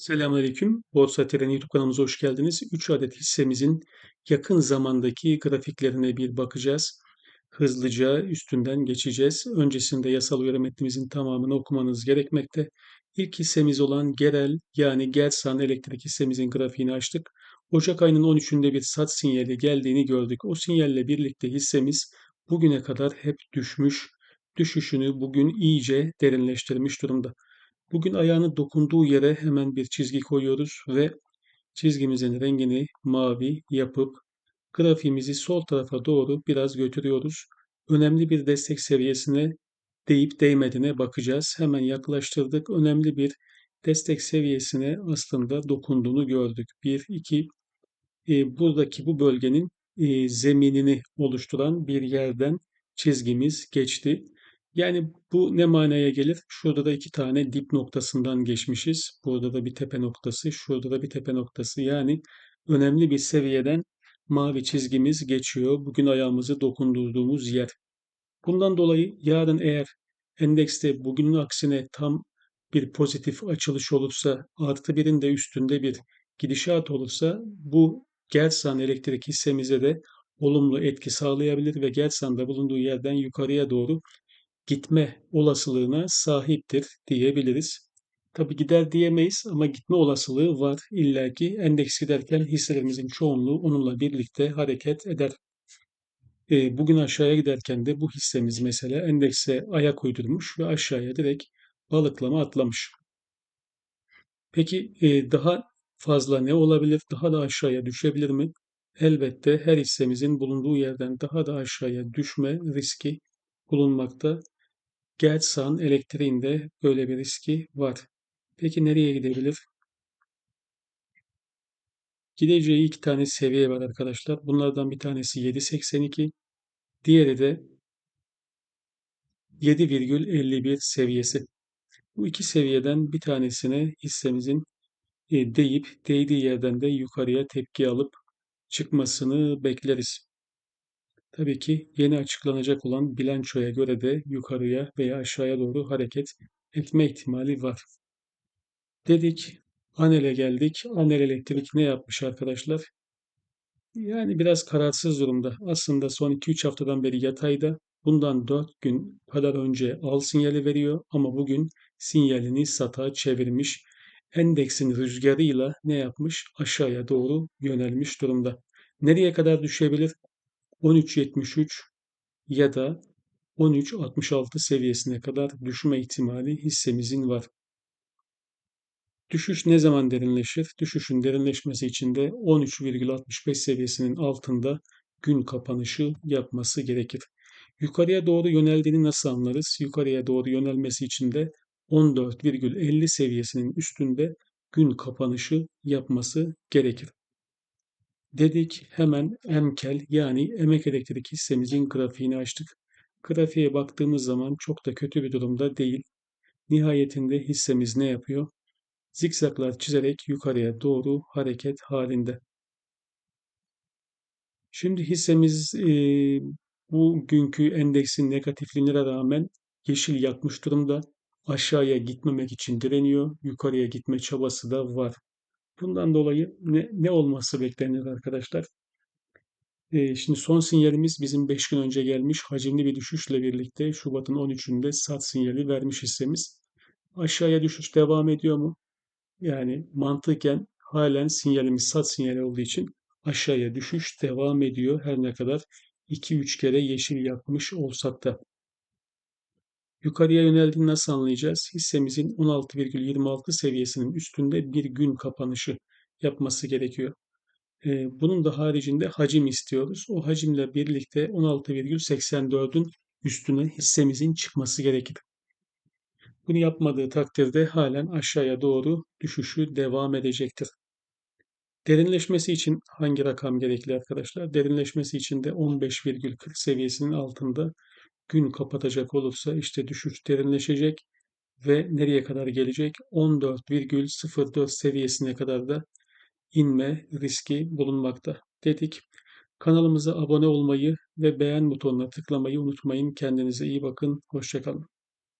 Selamünaleyküm. Borsa Tren YouTube kanalımıza hoş geldiniz. 3 adet hissemizin yakın zamandaki grafiklerine bir bakacağız. Hızlıca üstünden geçeceğiz. Öncesinde yasal uyarı metnimizin tamamını okumanız gerekmekte. İlk hissemiz olan Gerel yani Gelsan elektrik hissemizin grafiğini açtık. Ocak ayının 13'ünde bir sat sinyali geldiğini gördük. O sinyalle birlikte hissemiz bugüne kadar hep düşmüş. Düşüşünü bugün iyice derinleştirmiş durumda. Bugün ayağını dokunduğu yere hemen bir çizgi koyuyoruz ve çizgimizin rengini mavi yapıp grafiğimizi sol tarafa doğru biraz götürüyoruz. Önemli bir destek seviyesine değip değmediğine bakacağız. Hemen yaklaştırdık. Önemli bir destek seviyesine aslında dokunduğunu gördük. 1, 2, e, buradaki bu bölgenin e, zeminini oluşturan bir yerden çizgimiz geçti. Yani bu ne manaya gelir? Şurada da iki tane dip noktasından geçmişiz. Burada da bir tepe noktası, şurada da bir tepe noktası. Yani önemli bir seviyeden mavi çizgimiz geçiyor. Bugün ayağımızı dokundurduğumuz yer. Bundan dolayı yarın eğer endekste bugünün aksine tam bir pozitif açılış olursa, artı birin de üstünde bir gidişat olursa bu Gelsan elektrik hissemize de olumlu etki sağlayabilir ve Gelsan'da bulunduğu yerden yukarıya doğru gitme olasılığına sahiptir diyebiliriz. Tabi gider diyemeyiz ama gitme olasılığı var. İlla ki endeks giderken hisselerimizin çoğunluğu onunla birlikte hareket eder. E, bugün aşağıya giderken de bu hissemiz mesela endekse ayak uydurmuş ve aşağıya direkt balıklama atlamış. Peki e, daha fazla ne olabilir? Daha da aşağıya düşebilir mi? Elbette her hissemizin bulunduğu yerden daha da aşağıya düşme riski bulunmakta. Gelsan elektriğinde böyle bir riski var. Peki nereye gidebilir? Gideceği iki tane seviye var arkadaşlar. Bunlardan bir tanesi 7.82, diğeri de 7,51 seviyesi. Bu iki seviyeden bir tanesine hissemizin e, deyip değdiği yerden de yukarıya tepki alıp çıkmasını bekleriz. Tabii ki yeni açıklanacak olan bilançoya göre de yukarıya veya aşağıya doğru hareket etme ihtimali var. Dedik, Anel'e geldik. Anel Elektrik ne yapmış arkadaşlar? Yani biraz kararsız durumda. Aslında son 2-3 haftadan beri yatayda. Bundan 4 gün kadar önce al sinyali veriyor ama bugün sinyalini sata çevirmiş. Endeksin rüzgarıyla ne yapmış? Aşağıya doğru yönelmiş durumda. Nereye kadar düşebilir? 13.73 ya da 13.66 seviyesine kadar düşme ihtimali hissemizin var. Düşüş ne zaman derinleşir? Düşüşün derinleşmesi için de 13,65 seviyesinin altında gün kapanışı yapması gerekir. Yukarıya doğru yöneldiğini nasıl anlarız? Yukarıya doğru yönelmesi için de 14,50 seviyesinin üstünde gün kapanışı yapması gerekir. Dedik hemen emkel yani emek elektrik hissemizin grafiğini açtık. Grafiğe baktığımız zaman çok da kötü bir durumda değil. Nihayetinde hissemiz ne yapıyor? Zikzaklar çizerek yukarıya doğru hareket halinde. Şimdi hissemiz e, bugünkü endeksin negatifliğine rağmen yeşil yakmış durumda. Aşağıya gitmemek için direniyor. Yukarıya gitme çabası da var. Bundan dolayı ne, ne olması beklenir arkadaşlar? Ee, şimdi son sinyalimiz bizim 5 gün önce gelmiş hacimli bir düşüşle birlikte Şubat'ın 13'ünde sat sinyali vermiş hissemiz. Aşağıya düşüş devam ediyor mu? Yani mantıken halen sinyalimiz sat sinyali olduğu için aşağıya düşüş devam ediyor her ne kadar 2-3 kere yeşil yapmış olsak da. Yukarıya yöneldiğini nasıl anlayacağız? Hissemizin 16,26 seviyesinin üstünde bir gün kapanışı yapması gerekiyor. Ee, bunun da haricinde hacim istiyoruz. O hacimle birlikte 16,84'ün üstüne hissemizin çıkması gerekir. Bunu yapmadığı takdirde halen aşağıya doğru düşüşü devam edecektir. Derinleşmesi için hangi rakam gerekli arkadaşlar? Derinleşmesi için de 15,40 seviyesinin altında gün kapatacak olursa işte düşüş derinleşecek ve nereye kadar gelecek? 14,04 seviyesine kadar da inme riski bulunmakta dedik. Kanalımıza abone olmayı ve beğen butonuna tıklamayı unutmayın. Kendinize iyi bakın. Hoşçakalın.